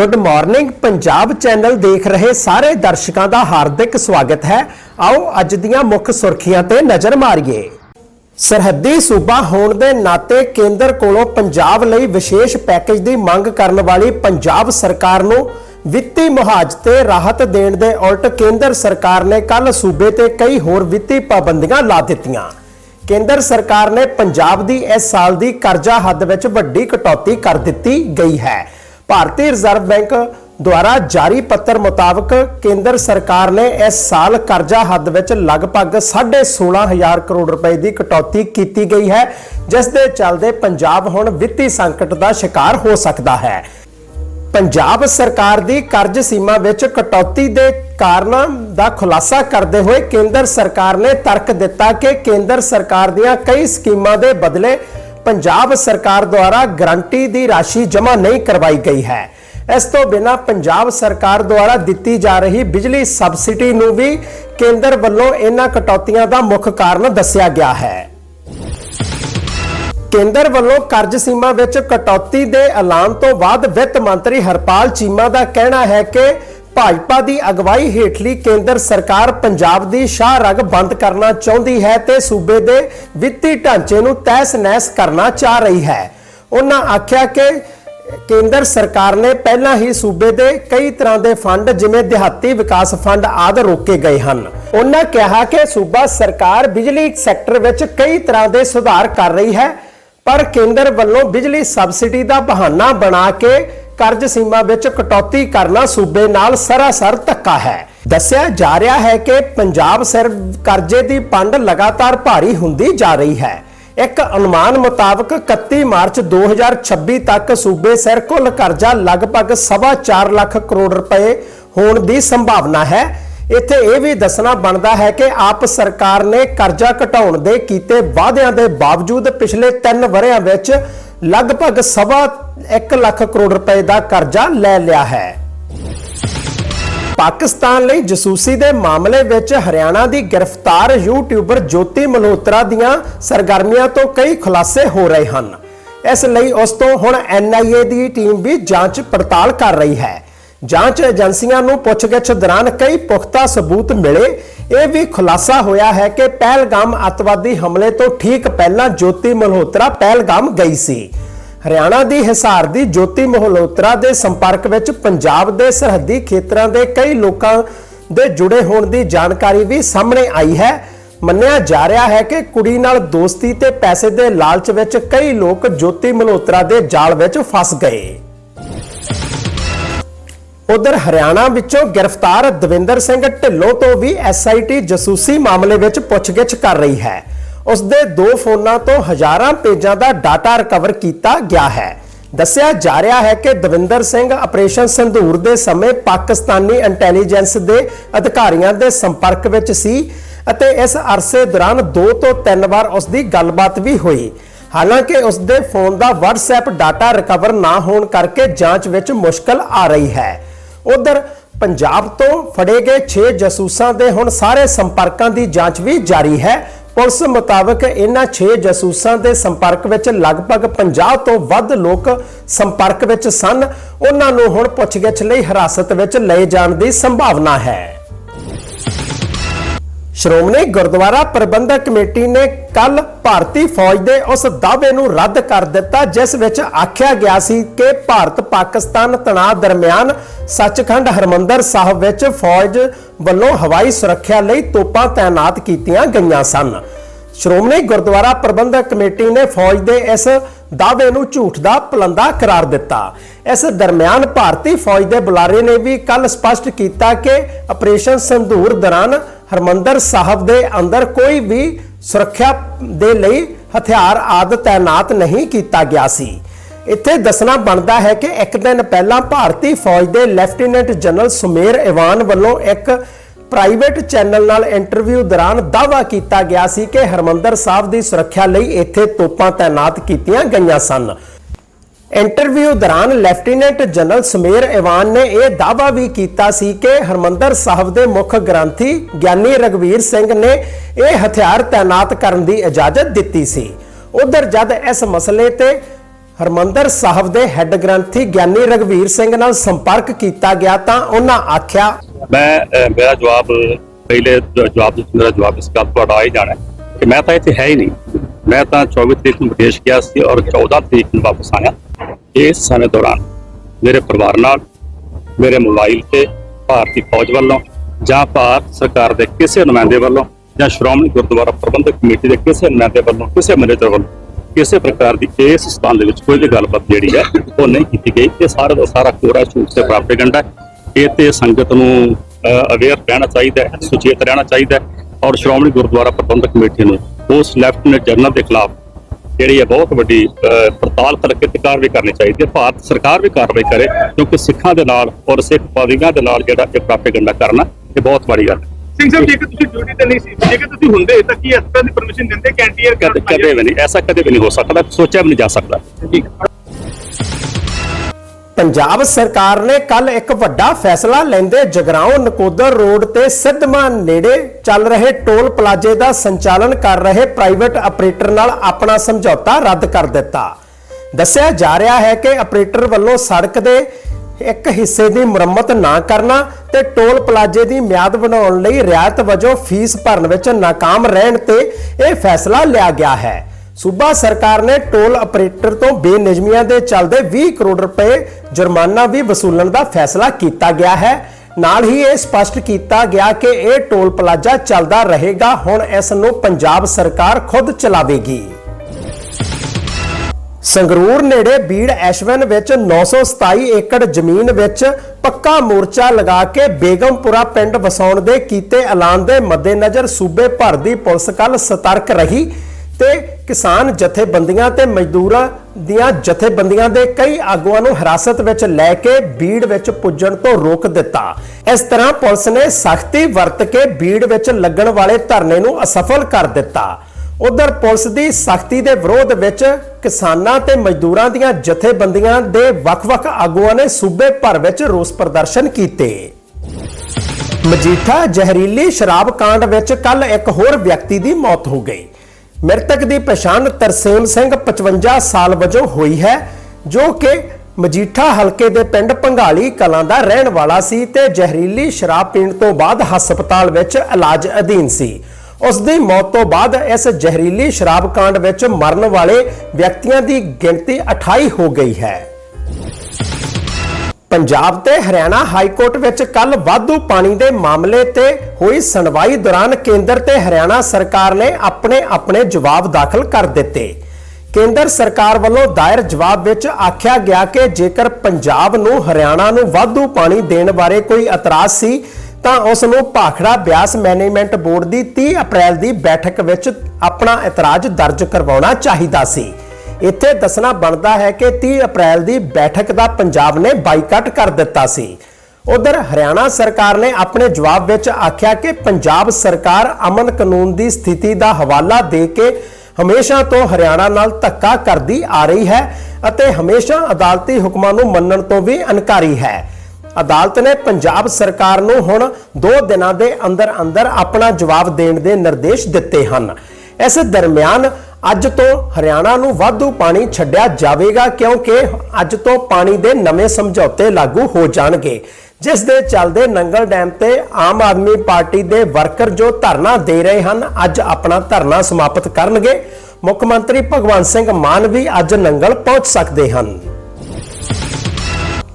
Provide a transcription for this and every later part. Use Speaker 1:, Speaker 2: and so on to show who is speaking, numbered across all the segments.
Speaker 1: Good morning Punjab channel ਦੇਖ ਰਹੇ ਸਾਰੇ ਦਰਸ਼ਕਾਂ ਦਾ ਹਾਰਦਿਕ ਸਵਾਗਤ ਹੈ। ਆਓ ਅੱਜ ਦੀਆਂ ਮੁੱਖ ਸੁਰਖੀਆਂ ਤੇ ਨਜ਼ਰ ਮਾਰੀਏ। ਸਰਹੱਦੀ ਸੂਬਾ ਹੋਣ ਦੇ ਨਾਤੇ ਕੇਂਦਰ ਕੋਲੋਂ ਪੰਜਾਬ ਲਈ ਵਿਸ਼ੇਸ਼ ਪੈਕੇਜ ਦੀ ਮੰਗ ਕਰਨ ਵਾਲੀ ਪੰਜਾਬ ਸਰਕਾਰ ਨੂੰ ਵਿੱਤੀ ਮੁਹਾਜ ਤੇ ਰਾਹਤ ਦੇਣ ਦੇ ਉਲਟ ਕੇਂਦਰ ਸਰਕਾਰ ਨੇ ਕੱਲ ਸੂਬੇ ਤੇ ਕਈ ਹੋਰ ਵਿੱਤੀ ਪਾਬੰਦੀਆਂ ਲਾ ਦਿੱਤੀਆਂ। ਕੇਂਦਰ ਸਰਕਾਰ ਨੇ ਪੰਜਾਬ ਦੀ ਇਸ ਸਾਲ ਦੀ ਕਰਜ਼ਾ ਹੱਦ ਵਿੱਚ ਵੱਡੀ ਕਟੌਤੀ ਕਰ ਦਿੱਤੀ ਗਈ ਹੈ। ਭਾਰਤੀ ਰਿਜ਼ਰਵ ਬੈਂਕ ਦੁਆਰਾ ਜਾਰੀ ਪੱਤਰ ਮੁਤਾਬਕ ਕੇਂਦਰ ਸਰਕਾਰ ਨੇ ਇਸ ਸਾਲ ਕਰਜ਼ਾ ਹੱਦ ਵਿੱਚ ਲਗਭਗ 16500 ਕਰੋੜ ਰੁਪਏ ਦੀ ਕਟੌਤੀ ਕੀਤੀ ਗਈ ਹੈ, ਜਿਸ ਦੇ ਚੱਲਦੇ ਪੰਜਾਬ ਹੁਣ ਵਿੱਤੀ ਸੰਕਟ ਦਾ ਸ਼ਿਕਾਰ ਹੋ ਸਕਦਾ ਹੈ। ਪੰਜਾਬ ਸਰਕਾਰ ਦੀ ਕਰਜ਼ ਸੀਮਾ ਵਿੱਚ ਕਟੌਤੀ ਦੇ ਕਾਰਨਾਂ ਦਾ ਖੁਲਾਸਾ ਕਰਦੇ ਹੋਏ ਕੇਂਦਰ ਸਰਕਾਰ ਨੇ ਤਰਕ ਦਿੱਤਾ ਕਿ ਕੇਂਦਰ ਸਰਕਾਰ ਦੀਆਂ ਕਈ ਸਕੀਮਾਂ ਦੇ ਬਦਲੇ ਪੰਜਾਬ ਸਰਕਾਰ ਦੁਆਰਾ ਗਰੰਟੀ ਦੀ ਰਾਸ਼ੀ ਜਮ੍ਹਾਂ ਨਹੀਂ ਕਰਵਾਈ ਗਈ ਹੈ। ਇਸ ਤੋਂ ਬਿਨਾਂ ਪੰਜਾਬ ਸਰਕਾਰ ਦੁਆਰਾ ਦਿੱਤੀ ਜਾ ਰਹੀ ਬਿਜਲੀ ਸਬਸਿਡੀ ਨੂੰ ਵੀ ਕੇਂਦਰ ਵੱਲੋਂ ਇਹਨਾਂ ਕਟੌਤੀਆਂ ਦਾ ਮੁੱਖ ਕਾਰਨ ਦੱਸਿਆ ਗਿਆ ਹੈ। ਕੇਂਦਰ ਵੱਲੋਂ ਕਰਜ਼ ਸੀਮਾ ਵਿੱਚ ਕਟੌਤੀ ਦੇ ਐਲਾਨ ਤੋਂ ਬਾਅਦ ਵਿੱਤ ਮੰਤਰੀ ਹਰਪਾਲ ਚੀਮਾ ਦਾ ਕਹਿਣਾ ਹੈ ਕਿ ਭਾਜਪਾ ਦੀ ਅਗਵਾਈ ਹੇਠਲੀ ਕੇਂਦਰ ਸਰਕਾਰ ਪੰਜਾਬ ਦੀ ਸ਼ਾਹ ਬੰਦ ਕਰਨਾ ਚਾਹੁੰਦੀ ਹੈ ਤੇ ਸੂਬੇ ਦੇ ਵਿੱਤੀ ਢਾਂਚੇ ਨੂੰ ਤਹਿਸ-ਨਹਿਸ ਕਰਨਾ ਚਾਹ ਰਹੀ ਹੈ। ਉਹਨਾਂ ਆਖਿਆ ਕਿ ਕੇਂਦਰ ਸਰਕਾਰ ਨੇ ਪਹਿਲਾਂ ਹੀ ਸੂਬੇ ਦੇ ਕਈ ਤਰ੍ਹਾਂ ਦੇ ਫੰਡ, ਜਿਵੇਂ ਦਿਹਾਤੀ ਵਿਕਾਸ ਫੰਡ ਆਦਿ ਰੋਕੇ ਗਏ ਹਨ। ਉਹਨਾਂ ਕਿਹਾ ਕਿ ਸੂਬਾ ਸਰਕਾਰ ਬਿਜਲੀ ਸੈਕਟਰ ਵਿੱਚ ਕਈ ਤਰ੍ਹਾਂ ਦੇ ਸੁਧਾਰ ਕਰ ਰਹੀ ਹੈ, ਪਰ ਕੇਂਦਰ ਵੱਲੋਂ ਬਿਜਲੀ ਸਬਸਿਡੀ ਦਾ ਬਹਾਨਾ ਬਣਾ ਕੇ ਕਰਜ਼ ਸੀਮਾ ਵਿੱਚ ਕਟੌਤੀ ਕਰਨਾ ਸੂਬੇ ਨਾਲ ਸਰਾਸਰ ਧੱਕਾ ਹੈ। ਦੱਸਿਆ ਜਾ ਰਿਹਾ ਹੈ ਕਿ ਪੰਜਾਬ ਸਿਰ ਕਰਜ਼ੇ ਦੀ ਪੰਡ ਲਗਾਤਾਰ ਭਾਰੀ ਹੁੰਦੀ ਜਾ ਰਹੀ ਹੈ। ਇੱਕ ਅਨੁਮਾਨ ਮੁਤਾਬਕ 31 ਮਾਰਚ 2026 ਤੱਕ ਸੂਬੇ ਸਿਰ ਕੁੱਲ ਕਰਜ਼ਾ ਲਗਭਗ 4.5 ਲੱਖ ਕਰੋੜ ਰੁਪਏ ਹੋਣ ਦੀ ਸੰਭਾਵਨਾ ਹੈ। ਇੱਥੇ ਇਹ ਵੀ ਦੱਸਣਾ ਬਣਦਾ ਹੈ ਕਿ ਆਪ ਸਰਕਾਰ ਨੇ ਕਰਜ਼ਾ ਘਟਾਉਣ ਦੇ ਕੀਤੇ ਵਾਅਦਿਆਂ ਦੇ ਬਾਵਜੂਦ ਪਿਛਲੇ 3 ਵਰ੍ਹਿਆਂ ਵਿੱਚ ਲਗਭਗ ਸਵਾ 1 ਲੱਖ ਕਰੋੜ ਰੁਪਏ ਦਾ ਕਰਜ਼ਾ ਲੈ ਲਿਆ ਹੈ। ਪਾਕਿਸਤਾਨ ਲਈ ਜਸੂਸੀ ਦੇ ਮਾਮਲੇ ਵਿੱਚ ਹਰਿਆਣਾ ਦੀ ਗ੍ਰਿਫਤਾਰ ਯੂਟਿਊਬਰ ਜੋਤੀ ਮਲਹੋਤਰਾ ਦੀਆਂ ਸਰਗਰਮੀਆਂ ਤੋਂ ਕਈ ਖੁਲਾਸੇ ਹੋ ਰਹੇ ਹਨ। ਇਸ ਲਈ ਉਸ ਤੋਂ ਹੁਣ ਐਨਆਈਏ ਦੀ ਟੀਮ ਵੀ ਜਾਂਚ ਪੜਤਾਲ ਕਰ ਰਹੀ ਹੈ। ਜਾਂਚ ਏਜੰਸੀਆਂ ਨੂੰ ਪੁੱਛਗਿੱਛ ਦੌਰਾਨ ਕਈ ਪੁਖਤਾ ਸਬੂਤ ਮਿਲੇ। ਇਹ ਵੀ ਖੁਲਾਸਾ ਹੋਇਆ ਹੈ ਕਿ ਪਹਿਲਗਾਮ ਅੱਤਵਾਦੀ ਹਮਲੇ ਤੋਂ ਠੀਕ ਪਹਿਲਾਂ ਜੋਤੀ ਮਲਹੋਤਰਾ ਪਹਿਲਗਾਮ ਗਈ ਸੀ। ਹਰਿਆਣਾ ਦੀ ਹਿਸਾਰ ਦੀ ਜੋਤੀ ਮਲਹੋਤਰਾ ਦੇ ਸੰਪਰਕ ਵਿੱਚ ਪੰਜਾਬ ਦੇ ਸਰਹੱਦੀ ਖੇਤਰਾਂ ਦੇ ਕਈ ਲੋਕਾਂ ਦੇ ਜੁੜੇ ਹੋਣ ਦੀ ਜਾਣਕਾਰੀ ਵੀ ਸਾਹਮਣੇ ਆਈ ਹੈ। ਮੰਨਿਆ ਜਾ ਰਿਹਾ ਹੈ ਕਿ ਕੁੜੀ ਨਾਲ ਦੋਸਤੀ ਤੇ ਪੈਸੇ ਦੇ ਲਾਲਚ ਵਿੱਚ ਕਈ ਲੋਕ ਜੋਤੀ ਮਲਹੋਤਰਾ ਦੇ ਜਾਲ ਵਿੱਚ ਫਸ ਗਏ। ਉਧਰ ਹਰਿਆਣਾ ਵਿੱਚੋਂ ਗ੍ਰਿਫਤਾਰ ਦਵਿੰਦਰ ਸਿੰਘ ਢਿੱਲੋਂ ਤੋਂ ਵੀ ਐਸਆਈਟੀ ਜਸੂਸੀ ਮਾਮਲੇ ਵਿੱਚ ਪੁੱਛਗਿੱਛ ਕਰ ਰਹੀ ਹੈ। ਉਸ ਦੇ ਦੋ ਫੋਨਾਂ ਤੋਂ ਹਜ਼ਾਰਾਂ ਪੇਜਾਂ ਦਾ ਡਾਟਾ ਰਿਕਵਰ ਕੀਤਾ ਗਿਆ ਹੈ। ਦੱਸਿਆ ਜਾ ਰਿਹਾ ਹੈ ਕਿ ਦਵਿੰਦਰ ਸਿੰਘ ਆਪਰੇਸ਼ਨ ਸੰਧੂਰ ਦੇ ਸਮੇਂ ਪਾਕਿਸਤਾਨੀ ਇੰਟੈਲੀਜੈਂਸ ਦੇ ਅਧਿਕਾਰੀਆਂ ਦੇ ਸੰਪਰਕ ਵਿੱਚ ਸੀ ਅਤੇ ਇਸ ਅਰਸੇ ਦੌਰਾਨ ਦੋ ਤੋਂ ਤਿੰਨ ਵਾਰ ਉਸ ਦੀ ਗੱਲਬਾਤ ਵੀ ਹੋਈ। ਹਾਲਾਂਕਿ ਉਸ ਦੇ ਫੋਨ ਦਾ WhatsApp ਡਾਟਾ ਰਿਕਵਰ ਨਾ ਹੋਣ ਕਰਕੇ ਜਾਂਚ ਵਿੱਚ ਮੁਸ਼ਕਲ ਆ ਰਹੀ ਹੈ। ਉਧਰ ਪੰਜਾਬ ਤੋਂ ਫੜੇ ਗਏ 6 ਜਾਸੂਸਾਂ ਦੇ ਹੁਣ ਸਾਰੇ ਸੰਪਰਕਾਂ ਦੀ ਜਾਂਚ ਵੀ ਜਾਰੀ ਹੈ। ਪੁਲਿਸ ਮੁਤਾਬਕ ਇਹਨਾਂ 6 ਜਾਸੂਸਾਂ ਦੇ ਸੰਪਰਕ ਵਿੱਚ ਲਗਭਗ 50 ਤੋਂ ਵੱਧ ਲੋਕ ਸੰਪਰਕ ਵਿੱਚ ਸਨ। ਉਹਨਾਂ ਨੂੰ ਹੁਣ ਪੁੱਛਗਿੱਛ ਲਈ ਹਿਰਾਸਤ ਵਿੱਚ ਲਏ ਜਾਣ ਦੀ ਸੰਭਾਵਨਾ ਹੈ। ਸ਼੍ਰੋਮਣੀ ਗੁਰਦੁਆਰਾ ਪ੍ਰਬੰਧਕ ਕਮੇਟੀ ਨੇ ਕੱਲ ਭਾਰਤੀ ਫੌਜ ਦੇ ਉਸ ਦਾਅਵੇ ਨੂੰ ਰੱਦ ਕਰ ਦਿੱਤਾ, ਜਿਸ ਵਿੱਚ ਆਖਿਆ ਗਿਆ ਸੀ ਕਿ ਭਾਰਤ ਪਾਕਿਸਤਾਨ ਤਣਾਅ ਦਰਮਿਆਨ ਸੱਚਖੰਡ ਹਰਮੰਦਰ ਸਾਹਿਬ ਵਿੱਚ ਫੌਜ ਵੱਲੋਂ ਹਵਾਈ ਸੁਰੱਖਿਆ ਲਈ ਤੋਪਾਂ ਤਾਇਨਾਤ ਕੀਤੀਆਂ ਗਈਆਂ ਸਨ। ਸ਼੍ਰੋਮਣੀ ਗੁਰਦੁਆਰਾ ਪ੍ਰਬੰਧਕ ਕਮੇਟੀ ਨੇ ਫੌਜ ਦੇ ਇਸ ਦਾਅਵੇ ਨੂੰ ਝੂਠ ਦਾ ਪਲੰਦਾ ਕਰਾਰ ਦਿੱਤਾ। ਇਸ ਦਰਮਿਆਨ ਭਾਰਤੀ ਫੌਜ ਦੇ ਬੁਲਾਰੇ ਨੇ ਵੀ ਕੱਲ ਸਪਸ਼ਟ ਕੀਤਾ ਕਿ ਆਪਰੇਸ਼ਨ ਸੰਧੂਰ ਦੌਰਾਨ ਹਰਮੰਦਰ ਸਾਹਿਬ ਦੇ ਅੰਦਰ ਕੋਈ ਵੀ ਸੁਰੱਖਿਆ ਦੇ ਲਈ ਹਥਿਆਰ, ਆਦਿ ਤਾਇਨਾਤ ਨਹੀਂ ਕੀਤਾ ਗਿਆ ਸੀ। ਇੱਥੇ ਦੱਸਣਾ ਬਣਦਾ ਹੈ ਕਿ ਇੱਕ ਦਿਨ ਪਹਿਲਾਂ ਭਾਰਤੀ ਫੌਜ ਦੇ ਲੈਫਟੀਨੈਂਟ ਜਨਰਲ ਸੁਮੇਰ ਇਵਾਨ ਵੱਲੋਂ ਇੱਕ ਪ੍ਰਾਈਵੇਟ ਚੈਨਲ ਨਾਲ ਇੰਟਰਵਿਊ ਦੌਰਾਨ ਦਾਅਵਾ ਕੀਤਾ ਗਿਆ ਸੀ ਕਿ ਹਰਮੰਦਰ ਸਾਹਿਬ ਦੀ ਸੁਰੱਖਿਆ ਲਈ ਇੱਥੇ ਤੋਪਾਂ ਤਾਇਨਾਤ ਕੀਤੀਆਂ ਗਈਆਂ ਸਨ। ਇੰਟਰਵਿਊ ਦੌਰਾਨ ਲੈਫਟੀਨੈਂਟ ਜਨਰਲ ਸਮੇਰ ਇਵਾਨ ਨੇ ਇਹ ਦਾਅਵਾ ਵੀ ਕੀਤਾ ਸੀ ਕਿ ਹਰਮੰਦਰ ਸਾਹਿਬ ਦੇ ਮੁੱਖ ਗ੍ਰੰਥੀ ਗਿਆਨੀ ਰਗਵੀਰ ਸਿੰਘ ਨੇ ਇਹ ਹਥਿਆਰ ਤਾਇਨਾਤ ਕਰਨ ਦੀ ਇਜਾਜ਼ਤ ਦਿੱਤੀ ਸੀ। ਉਧਰ ਜਦ ਇਸ ਮਸਲੇ ਤੇ ਹਰਮੰਦਰ ਸਾਹਿਬ ਦੇ ਹੈੱਡ ਗ੍ਰੰਥੀ ਗਿਆਨੀ ਰਗਵੀਰ ਸਿੰਘ ਨਾਲ ਸੰਪਰਕ ਕੀਤਾ ਗਿਆ ਤਾਂ ਉਹਨਾਂ ਆਖਿਆ
Speaker 2: ਮੈਂ ਅਹ, ਮੇਰਾ ਜਵਾਬ ਪਹਿਲੇ ਜਵਾਬ ਵਿੱਚ ਮੇਰਾ ਜਵਾਬ ਇਸ ਗੱਲ ਤੁਹਾਡਾ ਆ ਹੀ ਜਾਣਾ ਕਿ ਮੈਂ ਤਾਂ ਇੱਥੇ ਹੈ ਹੀ ਨਹੀਂ। ਮੈਂ ਤਾਂ 24 ਤਰੀਕ ਨੂੰ ਵਿਦੇਸ਼ ਗਿਆ ਸੀ ਔਰ 14 ਤਰੀਕ ਨੂੰ ਵਾਪਸ ਆਇਆ। ਇਸ ਸਮੇਂ ਦੌਰਾਨ ਮੇਰੇ ਪਰਿਵਾਰ ਨਾਲ, ਮੇਰੇ ਮੋਬਾਈਲ ਤੇ ਭਾਰਤੀ ਫੌਜ ਵੱਲੋਂ ਜਾਂ ਭਾਰਤ ਸਰਕਾਰ ਦੇ ਕਿਸੇ ਨੁਮਾਇੰਦੇ ਵੱਲੋਂ ਜਾਂ ਸ਼੍ਰੋਮਣੀ ਗੁਰਦੁਆਰਾ ਪ੍ਰਬੰਧਕ ਕਮੇਟੀ ਦੇ ਕਿਸੇ ਨੁਮਾਇੰਦੇ ਵੱਲੋਂ, ਕਿਸੇ ਮੈਨੇਜਰ ਵੱਲੋਂ ਕਿਸੇ ਪ੍ਰਕਾਰ ਦੀ ਇਸ ਸਥਾਨ ਦੇ ਵਿੱਚ ਕੋਈ ਵੀ ਗੱਲਬਾਤ ਜਿਹੜੀ ਹੈ ਉਹ ਨਹੀਂ ਕੀਤੀ ਗਈ। ਇਹ ਸਾਰਾ ਦਾ ਸਾਰਾ ਕੋਰਾ ਝੂਠ ਤੇ ਪ੍ਰਾਪੇਗੰਡਾ ਹੈ। ਇਹ ਤੇ ਸੰਗਤ ਨੂੰ ਅਵੇਅਰ ਰਹਿਣਾ ਚਾਹੀਦਾ ਹੈ, ਸੁਚੇਤ ਰਹਿਣਾ ਚਾਹੀਦਾ ਹੈ ਔਰ ਸ਼੍ਰੋਮਣੀ ਗੁਰਦੁਆਰਾ ਪ੍ਰਬੰਧਕ ਕਮੇਟੀ ਨੂੰ ਉਸ ਲੈਫਟੀਨੈਂਟ ਜਨਰਲ ਦੇ ਖਿਲਾਫ ਜਿਹੜੀ ਹੈ ਬਹੁਤ ਵੱਡੀ ਪੜਤਾਲ ਕਰਕੇ ਤੇ ਕਾਰਵਾਈ ਕਰਨੀ ਚਾਹੀਦੀ ਹੈ। ਭਾਰਤ ਸਰਕਾਰ ਵੀ ਕਾਰਵਾਈ ਕਰੇ ਕਿਉਂਕਿ ਸਿੱਖਾਂ ਦੇ ਨਾਲ ਔਰ ਸਿੱਖ ਪਾਵਿਕਾਂ ਦੇ ਨਾਲ ਜਿਹੜਾ ਇਹ ਪ੍ਰਾਪੇਗੰਡਾ ਕਰਨਾ ਇਹ ਬਹੁਤ ਮਾੜੀ ਗੱਲ ਹੈ।
Speaker 3: ਸਿੰਘ ਸਾਹਿਬ ਜੇਕਰ ਤੁਸੀਂ ਡਿਊਟੀ ਤੇ ਨਹੀਂ ਸੀ ਜੇਕਰ ਤੁਸੀਂ ਹੁੰਦੇ ਤਾਂ ਕੀ ਇਸ ਤਰ੍ਹਾਂ ਦੀ ਪਰਮਿਸ਼ਨ ਦਿੰਦੇ? ਕੈਂਟੀਅਰ
Speaker 2: ਕਦੇ ਵੀ ਨਹੀਂ। ਐਸਾ ਕਦੇ ਵੀ ਨਹੀਂ ਹੋ ਸਕਦਾ। ਸੋਚਿਆ ਵੀ ਨਹੀਂ ਜਾ ਸਕਦਾ।
Speaker 3: ਠੀਕ।
Speaker 1: ਪੰਜਾਬ ਸਰਕਾਰ ਨੇ ਕੱਲ ਇੱਕ ਵੱਡਾ ਫੈਸਲਾ ਲੈਂਦੇ ਜਗਰਾਉਂ ਨਕੋਦਰ ਰੋਡ ਤੇ ਸਿੱਧਵਾਂ ਨੇੜੇ ਚੱਲ ਰਹੇ ਟੋਲ ਪਲਾਜ਼ੇ ਦਾ ਸੰਚਾਲਨ ਕਰ ਰਹੇ ਪ੍ਰਾਈਵੇਟ ਆਪਰੇਟਰ ਨਾਲ ਆਪਣਾ ਸਮਝੌਤਾ ਰੱਦ ਕਰ ਦਿੱਤਾ। ਦੱਸਿਆ ਜਾ ਰਿਹਾ ਹੈ ਕਿ ਆਪਰੇਟਰ ਵੱਲੋਂ ਸੜਕ ਦੇ ਇੱਕ ਹਿੱਸੇ ਦੀ ਮੁਰੰਮਤ ਨਾ ਕਰਨਾ ਤੇ ਟੋਲ ਪਲਾਜ਼ੇ ਦੀ ਮਿਆਦ ਬਣਾਉਣ ਲਈ ਰਿਆਇਤ ਵਜੋਂ ਫੀਸ ਭਰਨ ਵਿੱਚ ਨਾਕਾਮ ਰਹਿਣ ਤੇ ਇਹ ਫੈਸਲਾ ਲਿਆ ਗਿਆ ਹੈ। ਸੂਬਾ ਸਰਕਾਰ ਨੇ ਟੋਲ ਆਪਰੇਟਰ ਤੋਂ ਬੇਨਿਯਮੀਆਂ ਦੇ ਚੱਲਦੇ 20 ਕਰੋੜ ਰੁਪਏ ਜੁਰਮਾਨਾ ਵੀ ਵਸੂਲਣ ਦਾ ਫੈਸਲਾ ਕੀਤਾ ਗਿਆ ਹੈ। ਨਾਲ ਹੀ ਇਹ ਸਪਸ਼ਟ ਕੀਤਾ ਗਿਆ ਕਿ ਇਹ ਟੋਲ ਪਲਾਜ਼ਾ ਚੱਲਦਾ ਰਹੇਗਾ, ਹੁਣ ਇਸ ਨੂੰ ਪੰਜਾਬ ਸਰਕਾਰ ਖੁਦ ਚਲਾਵੇਗੀ। ਸੰਗਰੂਰ ਨੇੜੇ ਬੀੜ ਐਸ਼ਵਨ ਵਿੱਚ 927 ਏਕੜ ਜ਼ਮੀਨ ਵਿੱਚ ਪੱਕਾ ਮੋਰਚਾ ਲਗਾ ਕੇ ਬੇਗਮਪੁਰਾ ਪਿੰਡ ਵਸਾਉਣ ਦੇ ਕੀਤੇ ਐਲਾਨ ਦੇ ਮੱਦੇਨਜ਼ਰ ਸੂਬੇ ਭਰ ਦੀ ਪੁਲਿਸ ਕੱਲ ਸਤਰਕ ਰਹੀ। ਤੇ ਕਿਸਾਨ ਜਥੇਬੰਦੀਆਂ ਤੇ ਮਜ਼ਦੂਰਾਂ ਦੀਆਂ ਜਥੇਬੰਦੀਆਂ ਦੇ ਕਈ ਆਗੂਆਂ ਨੂੰ ਹਿਰਾਸਤ ਵਿੱਚ ਲੈ ਕੇ ਬੀੜ ਵਿੱਚ ਪੁੱਜਣ ਤੋਂ ਰੋਕ ਦਿੱਤਾ। ਇਸ ਤਰ੍ਹਾਂ ਪੁਲਿਸ ਨੇ ਸਖਤੀ ਵਰਤ ਕੇ ਬੀੜ ਵਿੱਚ ਲੱਗਣ ਵਾਲੇ ਧਰਨੇ ਨੂੰ ਅਸਫਲ ਕਰ ਦਿੱਤਾ। ਉਧਰ ਪੁਲਿਸ ਦੀ ਸਖਤੀ ਦੇ ਵਿਰੋਧ ਵਿੱਚ ਕਿਸਾਨਾਂ ਤੇ ਮਜ਼ਦੂਰਾਂ ਦੀਆਂ ਜਥੇਬੰਦੀਆਂ ਦੇ ਵੱਖ-ਵੱਖ ਆਗੂਆਂ ਨੇ ਸੂਬੇ ਭਰ ਵਿੱਚ ਰੋਸ ਪ੍ਰਦਰਸ਼ਨ ਕੀਤੇ। ਮਜੀਠਾ ਜ਼ਹਿਰੀਲੀ ਸ਼ਰਾਬ ਕਾਂਡ ਵਿੱਚ ਕੱਲ ਇੱਕ ਹੋਰ ਵਿਅਕਤੀ ਦੀ ਮੌਤ ਹੋ ਗਈ। ਮ੍ਰਿਤਕ ਦੀ ਪਛਾਣ ਤਰਸੇਮ ਸਿੰਘ 55 ਸਾਲ ਵਜੋਂ ਹੋਈ ਹੈ, ਜੋ ਕਿ ਮਜੀਠਾ ਹਲਕੇ ਦੇ ਪਿੰਡ ਭੰਗਾਲੀ ਕਲਾਂ ਦਾ ਰਹਿਣ ਵਾਲਾ ਸੀ ਤੇ ਜ਼ਹਿਰੀਲੀ ਸ਼ਰਾਬ ਪੀਣ ਤੋਂ ਬਾਅਦ ਹਸਪਤਾਲ ਵਿੱਚ ਇਲਾਜ ਅਧੀਨ ਸੀ। ਉਸ ਦੀ ਮੌਤ ਤੋਂ ਬਾਅਦ ਇਸ ਜ਼ਹਿਰੀਲੀ ਸ਼ਰਾਬ ਕਾਂਡ ਵਿੱਚ ਮਰਨ ਵਾਲੇ ਵਿਅਕਤੀਆਂ ਦੀ ਗਿਣਤੀ 28 ਹੋ ਗਈ ਹੈ। ਪੰਜਾਬ ਤੇ ਹਰਿਆਣਾ ਹਾਈ ਕੋਰਟ ਵਿੱਚ ਕੱਲ ਵਾਧੂ ਪਾਣੀ ਦੇ ਮਾਮਲੇ ਤੇ ਹੋਈ ਸੁਣਵਾਈ ਦੌਰਾਨ ਕੇਂਦਰ ਤੇ ਹਰਿਆਣਾ ਸਰਕਾਰ ਨੇ ਆਪਣੇ ਆਪਣੇ ਜਵਾਬ ਦਾਖਲ ਕਰ ਦਿੱਤੇ। ਕੇਂਦਰ ਸਰਕਾਰ ਵੱਲੋਂ ਦਾਇਰ ਜਵਾਬ ਵਿੱਚ ਆਖਿਆ ਗਿਆ ਕਿ ਜੇਕਰ ਪੰਜਾਬ ਨੂੰ ਹਰਿਆਣਾ ਨੂੰ ਵਾਧੂ ਪਾਣੀ ਦੇਣ ਬਾਰੇ ਕੋਈ ਇਤਰਾਜ਼ ਸੀ, ਤਾਂ ਉਸ ਨੂੰ ਭਾਖੜਾ ਬਿਆਸ ਮੈਨੇਜਮੈਂਟ ਬੋਰਡ ਦੀ 30 ਅਪ੍ਰੈਲ ਦੀ ਬੈਠਕ ਵਿੱਚ ਆਪਣਾ ਇਤਰਾਜ਼ ਦਰਜ ਕਰਵਾਉਣਾ ਚਾਹੀਦਾ ਸੀ। ਇੱਥੇ ਦੱਸਣਾ ਬਣਦਾ ਹੈ ਕਿ 30 ਅਪ੍ਰੈਲ ਦੀ ਬੈਠਕ ਦਾ ਪੰਜਾਬ ਨੇ ਬਾਈਕਾਟ ਕਰ ਦਿੱਤਾ ਸੀ। ਉਧਰ ਹਰਿਆਣਾ ਸਰਕਾਰ ਨੇ ਆਪਣੇ ਜਵਾਬ ਵਿੱਚ ਆਖਿਆ ਕਿ ਪੰਜਾਬ ਸਰਕਾਰ ਅਮਨ ਕਾਨੂੰਨ ਦੀ ਸਥਿਤੀ ਦਾ ਹਵਾਲਾ ਦੇ ਕੇ ਹਮੇਸ਼ਾ ਤੋਂ ਹਰਿਆਣਾ ਨਾਲ ਧੱਕਾ ਕਰਦੀ ਆ ਰਹੀ ਹੈ ਅਤੇ ਹਮੇਸ਼ਾ ਅਦਾਲਤੀ ਹੁਕਮਾਂ ਨੂੰ ਮੰਨਣ ਤੋਂ ਵੀ ਇਨਕਾਰੀ ਹੈ। ਅਦਾਲਤ ਨੇ ਪੰਜਾਬ ਸਰਕਾਰ ਨੂੰ ਹੁਣ 2 ਦਿਨਾਂ ਦੇ ਅੰਦਰ ਅੰਦਰ ਆਪਣਾ ਜਵਾਬ ਦੇਣ ਦੇ ਨਿਰਦੇਸ਼ ਦਿੱਤੇ ਹਨ। ਇਸ ਦਰਮਿਆਨ ਅੱਜ ਤੋਂ ਹਰਿਆਣਾ ਨੂੰ ਵਾਧੂ ਪਾਣੀ ਛੱਡਿਆ ਜਾਵੇਗਾ ਕਿਉਂਕਿ ਅੱਜ ਤੋਂ ਪਾਣੀ ਦੇ ਨਵੇਂ ਸਮਝੌਤੇ ਲਾਗੂ ਹੋ ਜਾਣਗੇ, ਜਿਸ ਦੇ ਚੱਲਦੇ ਨੰਗਲ ਡੈਮ ਤੇ ਆਮ ਆਦਮੀ ਪਾਰਟੀ ਦੇ ਵਰਕਰ ਜੋ ਧਰਨਾ ਦੇ ਰਹੇ ਹਨ, ਅੱਜ ਆਪਣਾ ਧਰਨਾ ਸਮਾਪਤ ਕਰਨਗੇ। ਮੁੱਖ ਮੰਤਰੀ ਭਗਵੰਤ ਸਿੰਘ ਮਾਨ ਵੀ ਅੱਜ ਨੰਗਲ ਪਹੁੰਚ ਸਕਦੇ ਹਨ।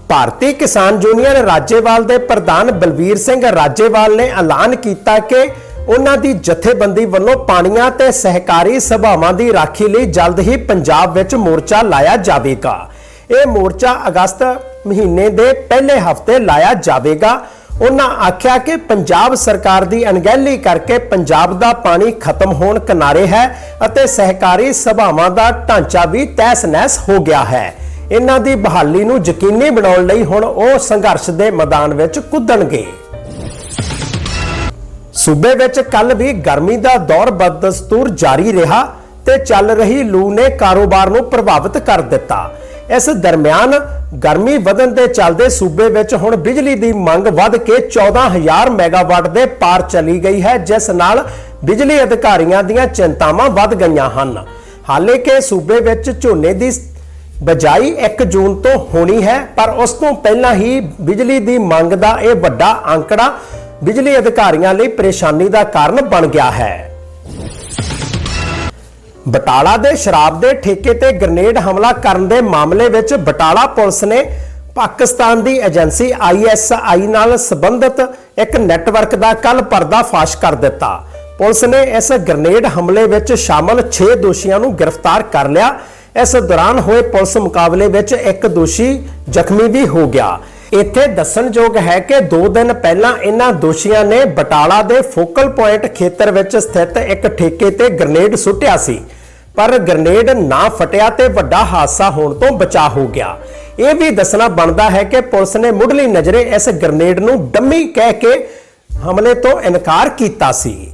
Speaker 1: ਭਾਰਤੀ ਕਿਸਾਨ ਯੂਨੀਅਨ ਰਾਜੇਵਾਲ ਦੇ ਪ੍ਰਧਾਨ ਬਲਵੀਰ ਸਿੰਘ ਰਾਜੇਵਾਲ ਨੇ ਐਲਾਨ ਕੀਤਾ ਕਿ ਉਹਨਾਂ ਦੀ ਜਥੇਬੰਦੀ ਵੱਲੋਂ ਪਾਣੀਆਂ ਤੇ ਸਹਿਕਾਰੀ ਸਭਾਵਾਂ ਦੀ ਰਾਖੀ ਲਈ ਜਲਦ ਹੀ ਪੰਜਾਬ ਵਿੱਚ ਮੋਰਚਾ ਲਾਇਆ ਜਾਵੇਗਾ। ਇਹ ਮੋਰਚਾ ਅਗਸਤ ਮਹੀਨੇ ਦੇ ਪਹਿਲੇ ਹਫ਼ਤੇ ਲਾਇਆ ਜਾਵੇਗਾ। ਉਹਨਾਂ ਆਖਿਆ ਕਿ ਪੰਜਾਬ ਸਰਕਾਰ ਦੀ ਅਣਗਹਿਲੀ ਕਰਕੇ ਪੰਜਾਬ ਦਾ ਪਾਣੀ ਖਤਮ ਹੋਣ ਕਿਨਾਰੇ ਹੈ ਅਤੇ ਸਹਿਕਾਰੀ ਸਭਾਵਾਂ ਦਾ ਢਾਂਚਾ ਵੀ ਤਹਿਸ-ਨਹਿਸ ਹੋ ਗਿਆ ਹੈ। ਇਹਨਾਂ ਦੀ ਬਹਾਲੀ ਨੂੰ ਯਕੀਨੀ ਬਣਾਉਣ ਲਈ ਹੁਣ ਉਹ ਸੰਘਰਸ਼ ਦੇ ਮੈਦਾਨ ਵਿੱਚ ਕੁੱਦਣਗੇ। ਸੂਬੇ ਵਿੱਚ ਕੱਲ ਵੀ ਗਰਮੀ ਦਾ ਦੌਰ ਬਦਸਤੂਰ ਜਾਰੀ ਰਿਹਾ ਤੇ ਚੱਲ ਰਹੀ ਲੂ ਨੇ ਕਾਰੋਬਾਰ ਨੂੰ ਪ੍ਰਭਾਵਿਤ ਕਰ ਦਿੱਤਾ। ਇਸ ਦਰਮਿਆਨ ਗਰਮੀ ਵਧਣ ਦੇ ਚੱਲਦੇ ਸੂਬੇ ਵਿੱਚ ਹੁਣ ਬਿਜਲੀ ਦੀ ਮੰਗ ਵੱਧ ਕੇ 14000 ਮੈਗਾਵਾਟ ਦੇ ਪਾਰ ਚਲੀ ਗਈ ਹੈ, ਜਿਸ ਨਾਲ ਬਿਜਲੀ ਅਧਿਕਾਰੀਆਂ ਦੀਆਂ ਚਿੰਤਾਵਾਂ ਵੱਧ ਗਈਆਂ ਹਨ। ਹਾਲੇ ਹਾਲਾਂਕਿ ਸੂਬੇ ਵਿੱਚ ਝੋਨੇ ਦੀ ਬਜਾਈ 1 ਜੂਨ ਤੋਂ ਹੋਣੀ ਹੈ, ਪਰ ਉਸ ਤੋਂ ਪਹਿਲਾਂ ਹੀ ਬਿਜਲੀ ਦੀ ਮੰਗ ਦਾ ਇਹ ਵੱਡਾ ਅੰਕੜਾ ਬਿਜਲੀ ਅਧਿਕਾਰੀਆਂ ਲਈ ਪਰੇਸ਼ਾਨੀ ਦਾ ਕਾਰਨ ਬਣ ਗਿਆ ਹੈ। ਬਟਾਲਾ ਦੇ ਸ਼ਰਾਬ ਦੇ ਠੇਕੇ ਤੇ ਗ੍ਰਨੇਡ ਹਮਲਾ ਕਰਨ ਦੇ ਮਾਮਲੇ ਵਿੱਚ ਬਟਾਲਾ ਪੁਲਿਸ ਨੇ ਪਾਕਿਸਤਾਨ ਦੀ ਏਜੰਸੀ ISI ਨਾਲ ਸੰਬੰਧਿਤ ਇੱਕ ਨੈਟਵਰਕ ਦਾ ਕੱਲ ਪਰਦਾਫਾਸ਼ ਕਰ ਦਿੱਤਾ। ਪੁਲਿਸ ਨੇ ਇਸ ਗ੍ਰਨੇਡ ਹਮਲੇ ਵਿੱਚ ਸ਼ਾਮਲ 6 ਦੋਸ਼ੀਆਂ ਨੂੰ ਗ੍ਰਿਫਤਾਰ ਕਰ ਲਿਆ। ਇਸ ਦੌਰਾਨ ਹੋਏ ਪੁਲਿਸ ਮੁਕਾਬਲੇ ਵਿੱਚ ਇੱਕ ਦੋਸ਼ੀ ਜ਼ਖਮੀ ਵੀ ਹੋ ਗਿਆ। ਇੱਥੇ ਦੱਸਣਯੋਗ ਹੈ ਕਿ 2 ਦਿਨ ਪਹਿਲਾਂ ਇਹਨਾਂ ਦੋਸ਼ੀਆਂ ਨੇ ਬਟਾਲਾ ਦੇ ਫੋਕਲ ਪੁਆਇੰਟ ਖੇਤਰ ਵਿੱਚ ਸਥਿਤ ਇੱਕ ਠੇਕੇ ਤੇ ਗ੍ਰਨੇਡ ਸੁੱਟਿਆ ਸੀ। ਪਰ ਗ੍ਰਨੇਡ ਨਾ ਫਟਿਆ ਤੇ ਵੱਡਾ ਹਾਦਸਾ ਹੋਣ ਤੋਂ ਬਚਾ ਹੋ ਗਿਆ। ਇਹ ਵੀ ਦੱਸਣਾ ਬਣਦਾ ਹੈ ਕਿ ਪੁਲਿਸ ਨੇ ਮੁੱਢਲੀ ਨਜ਼ਰੇ ਇਸ ਗ੍ਰਨੇਡ ਨੂੰ ਡੰਮੀ ਕਹਿ ਕੇ ਹਮਲੇ ਤੋਂ ਇਨਕਾਰ ਕੀਤਾ ਸੀ।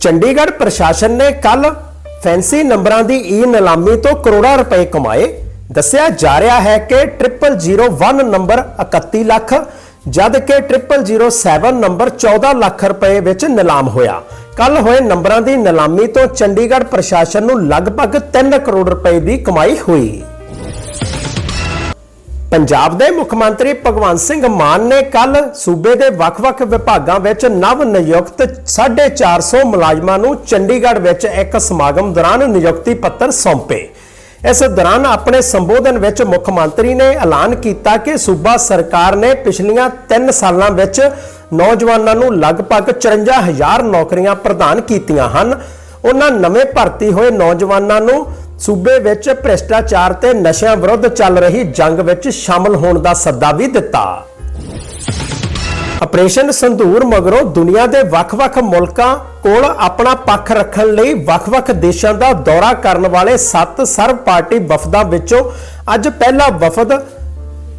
Speaker 1: ਚੰਡੀਗੜ੍ਹ ਪ੍ਰਸ਼ਾਸਨ ਨੇ ਕੱਲ ਫੈਂਸੀ ਨੰਬਰਾਂ ਦੀ ਈ ਨਿਲਾਮੀ ਤੋਂ ਕਰੋੜਾਂ ਰੁਪਏ ਕਮਾਏ। ਦੱਸਿਆ ਜਾ ਰਿਹਾ ਹੈ ਕਿ 0001 ਨੰਬਰ 31 ਲੱਖ, ਜਦ ਕਿ 0007 ਨੰਬਰ 14 ਲੱਖ ਰੁਪਏ ਵਿੱਚ ਨਿਲਾਮ ਹੋਇਆ। ਕੱਲ ਹੋਏ ਨੰਬਰਾਂ ਦੀ ਨਿਲਾਮੀ ਤੋਂ ਚੰਡੀਗੜ੍ਹ ਪ੍ਰਸ਼ਾਸਨ ਨੂੰ ਲਗਭਗ 3 ਕਰੋੜ ਰੁਪਏ ਦੀ ਕਮਾਈ ਹੋਈ। ਪੰਜਾਬ ਦੇ ਮੁੱਖ ਮੰਤਰੀ ਭਗਵੰਤ ਸਿੰਘ ਮਾਨ ਨੇ ਕੱਲ ਸੂਬੇ ਦੇ ਵੱਖ-ਵੱਖ ਵਿਭਾਗਾਂ ਵਿੱਚ ਨਵ ਨਿਯੁਕਤ 450 ਮੁਲਾਜ਼ਮਾਂ ਨੂੰ ਚੰਡੀਗੜ੍ਹ ਵਿੱਚ ਇੱਕ ਸਮਾਗਮ ਦੌਰਾਨ ਨਿਯੁਕਤੀ ਪੱਤਰ ਸੌਂਪੇ। ਇਸ ਦੌਰਾਨ ਆਪਣੇ ਸੰਬੋਧਨ ਵਿੱਚ ਮੁੱਖ ਮੰਤਰੀ ਨੇ ਐਲਾਨ ਕੀਤਾ ਕਿ ਸੂਬਾ ਸਰਕਾਰ ਨੇ ਪਿਛਲੀਆਂ 3 ਸਾਲਾਂ ਵਿੱਚ ਨੌਜਵਾਨਾਂ ਨੂੰ ਲਗਭਗ 54000 ਨੌਕਰੀਆਂ ਪ੍ਰਦਾਨ ਕੀਤੀਆਂ ਹਨ। ਉਹਨਾਂ ਨਵੇਂ ਭਰਤੀ ਹੋਏ ਨੌਜਵਾਨਾਂ ਨੂੰ ਸੂਬੇ ਵਿੱਚ ਭ੍ਰਿਸ਼ਟਾਚਾਰ ਤੇ ਨਸ਼ਿਆਂ ਵਿਰੁੱਧ ਚੱਲ ਰਹੀ ਜੰਗ ਵਿੱਚ ਸ਼ਾਮਲ ਹੋਣ ਦਾ ਸੱਦਾ ਵੀ ਦਿੱਤਾ। ਆਪਰੇਸ਼ਨ ਸੰਧੂਰ ਮਗਰੋਂ ਦੁਨੀਆ ਦੇ ਵੱਖ-ਵੱਖ ਮੁਲਕਾਂ ਕੋਲ ਆਪਣਾ ਪੱਖ ਰੱਖਣ ਲਈ ਵੱਖ-ਵੱਖ ਦੇਸ਼ਾਂ ਦਾ ਦੌਰਾ ਕਰਨ ਵਾਲੇ 7 ਸਰਬ ਪਾਰਟੀ ਵਫਦਾਂ ਵਿੱਚੋਂ ਅੱਜ ਪਹਿਲਾ ਵਫਦ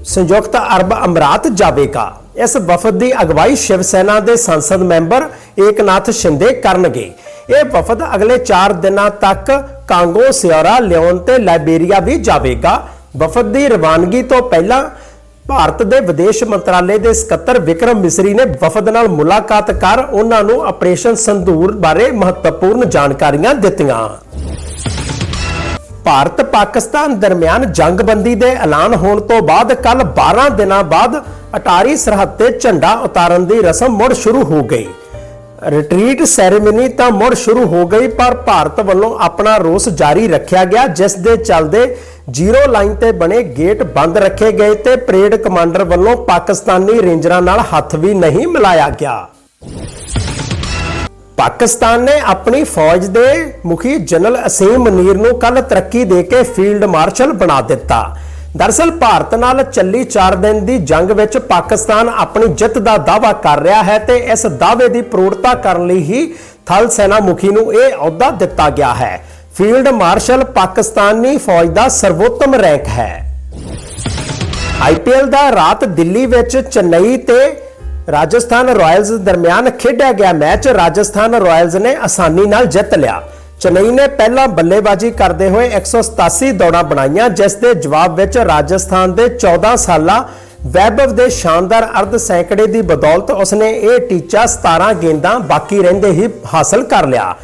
Speaker 1: ਸੰਯੁਕਤ ਅਰਬ ਅਮਰਾਤ ਜਾਵੇਗਾ। ਇਸ ਵਫਦ ਦੀ ਅਗਵਾਈ ਸ਼ਿਵ ਸੈਨਾ ਦੇ ਸੰਸਦ ਮੈਂਬਰ ਏਕਨਾਥ ਸ਼ਿੰਦੇ ਕਰਨਗੇ। ਇਹ ਵਫਦ ਅਗਲੇ 4 ਦਿਨਾਂ ਤੱਕ ਕਾਂਗੋ ਸਿਓਰਾ ਲਿਓਨ ਤੇ ਲਾਇਬੇਰੀਆ ਵੀ ਜਾਵੇਗਾ। ਵਫਦ ਦੀ ਰਵਾਨਗੀ ਤੋਂ ਪਹਿਲਾਂ ਭਾਰਤ ਦੇ ਵਿਦੇਸ਼ ਮੰਤਰਾਲੇ ਦੇ ਸਕੱਤਰ ਵਿਕਰਮ ਮਿਸਰੀ ਨੇ ਵਫਦ ਨਾਲ ਮੁਲਾਕਾਤ ਕਰ ਉਹਨਾਂ ਨੂੰ ਆਪਰੇਸ਼ਨ ਸੰਧੂਰ ਬਾਰੇ ਮਹੱਤਵਪੂਰਨ ਜਾਣਕਾਰੀਆਂ ਦਿੱਤੀਆਂ। ਭਾਰਤ ਪਾਕਿਸਤਾਨ ਦਰਮਿਆਨ ਜੰਗਬੰਦੀ ਦੇ ਐਲਾਨ ਹੋਣ ਤੋਂ ਬਾਅਦ ਕੱਲ 12 ਦਿਨਾਂ ਬਾਅਦ ਅਟਾਰੀ ਸਰਹੱਦ ਤੇ ਝੰਡਾ ਉਤਾਰਨ ਦੀ ਰਸਮ ਮੁੜ ਸ਼ੁਰੂ ਹੋ ਗਈ। ਰਿਟਰੀਟ ਸੈਰੇਮਨੀ ਤਾਂ ਮੁੜ ਸ਼ੁਰੂ ਹੋ ਗਈ, ਪਰ ਭਾਰਤ ਵੱਲੋਂ ਆਪਣਾ ਰੋਸ ਜਾਰੀ ਰੱਖਿਆ ਗਿਆ, ਜਿਸ ਦੇ ਚੱਲਦੇ ਜ਼ੀਰੋ ਲਾਈਨ ਤੇ ਬਣੇ ਗੇਟ ਬੰਦ ਰੱਖੇ ਗਏ ਤੇ ਪਰੇਡ ਕਮਾਂਡਰ ਵੱਲੋਂ ਪਾਕਿਸਤਾਨੀ ਰੇਂਜਰਾਂ ਨਾਲ ਹੱਥ ਵੀ ਨਹੀਂ ਮਿਲਾਇਆ ਗਿਆ। ਪਾਕਿਸਤਾਨ ਨੇ ਆਪਣੀ ਫੌਜ ਦੇ ਮੁਖੀ ਜਨਰਲ ਅਸੀਮ ਮਨੀਰ ਨੂੰ ਕੱਲ ਤਰੱਕੀ ਦੇ ਕੇ ਫੀਲਡ ਮਾਰਸ਼ਲ ਬਣਾ ਦਿੱਤਾ। ਦਰਸਲ ਭਾਰਤ ਨਾਲ ਚੱਲੀ 4 ਦਿਨ ਦੀ ਜੰਗ ਵਿੱਚ ਪਾਕਿਸਤਾਨ ਆਪਣੀ ਜਿੱਤ ਦਾ ਦਾਅਵਾ ਕਰ ਰਿਹਾ ਹੈ ਤੇ ਇਸ ਦਾਅਵੇ ਦੀ ਪ੍ਰੋੜਤਾ ਕਰਨ ਲਈ ਹੀ ਥਲ ਸੈਨਾ ਮੁਖੀ ਨੂੰ ਇਹ ਅਹੁਦਾ ਦਿੱਤਾ ਗਿਆ ਹੈ। ਫੀਲਡ ਮਾਰਸ਼ਲ ਪਾਕਿਸਤਾਨੀ ਫੌਜ ਦਾ ਸਰਵੋਤਮ ਰੈਂਕ ਹੈ। ਆਈਪੀਐਲ ਦਾ ਰਾਤ ਦਿੱਲੀ ਵਿੱਚ ਚੇਨਈ ਤੇ ਰਾਜਸਥਾਨ ਰਾਇਲਸ ਦਰਮਿਆਨ ਖੇਡਿਆ ਗਿਆ ਮੈਚ। ਰਾਜਸਥਾਨ ਰਾਇਲਸ ਨੇ ਆਸਾਨੀ ਨਾਲ ਜਿੱਤ ਲਿਆ। ਚੇਨਈ ਨੇ ਪਹਿਲਾਂ ਬੱਲੇਬਾਜ਼ੀ ਕਰਦੇ ਹੋਏ 187 ਦੌੜਾਂ ਬਣਾਈਆਂ, ਜਿਸ ਦੇ ਜਵਾਬ ਵਿੱਚ ਰਾਜਸਥਾਨ ਦੇ 14 ਸਾਲਾ ਵੈਭਵ ਦੇ ਸ਼ਾਨਦਾਰ ਅਰਧ ਸੈਂਕੜੇ ਦੀ ਬਦੌਲਤ ਉਸਨੇ ਇਹ ਟੀਚਾ 17 ਗੇਂਦਾਂ ਬਾਕੀ ਰਹਿੰਦੇ ਹੀ ਹਾਸਲ ਕਰ ਲਿਆ।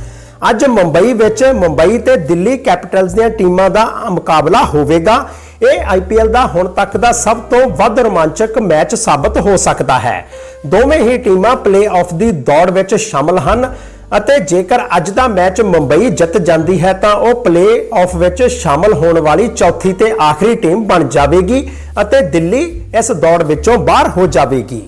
Speaker 1: ਅੱਜ ਮੁੰਬਈ ਵਿੱਚ ਮੁੰਬਈ ਤੇ ਦਿੱਲੀ ਕੈਪੀਟਲਸ ਦੀਆਂ ਟੀਮਾਂ ਦਾ ਮੁਕਾਬਲਾ ਹੋਵੇਗਾ। ਇਹ ਆਈਪੀਐਲ ਦਾ ਹੁਣ ਤੱਕ ਦਾ ਸਭ ਤੋਂ ਵੱਧ ਰੋਮਾਂਚਕ ਮੈਚ ਸਾਬਤ ਹੋ ਸਕਦਾ ਹੈ। ਦੋਵੇਂ ਹੀ ਟੀਮਾਂ ਪਲੇ-ਆਫ ਦੀ ਦੌੜ ਵਿੱਚ ਸ਼ਾਮਲ ਹਨ। ਅਤੇ ਜੇਕਰ ਅੱਜ ਦਾ ਮੈਚ ਮੁੰਬਈ ਜਿੱਤ ਜਾਂਦੀ ਹੈ ਤਾਂ ਉਹ ਪਲੇ-ਆਫ ਵਿੱਚ ਸ਼ਾਮਲ ਹੋਣ ਵਾਲੀ ਚੌਥੀ ਤੇ ਆਖਰੀ ਟੀਮ ਬਣ ਜਾਵੇਗੀ ਅਤੇ ਦਿੱਲੀ ਇਸ ਦੌੜ ਵਿੱਚੋਂ ਬਾਹਰ ਹੋ ਜਾਵੇਗੀ।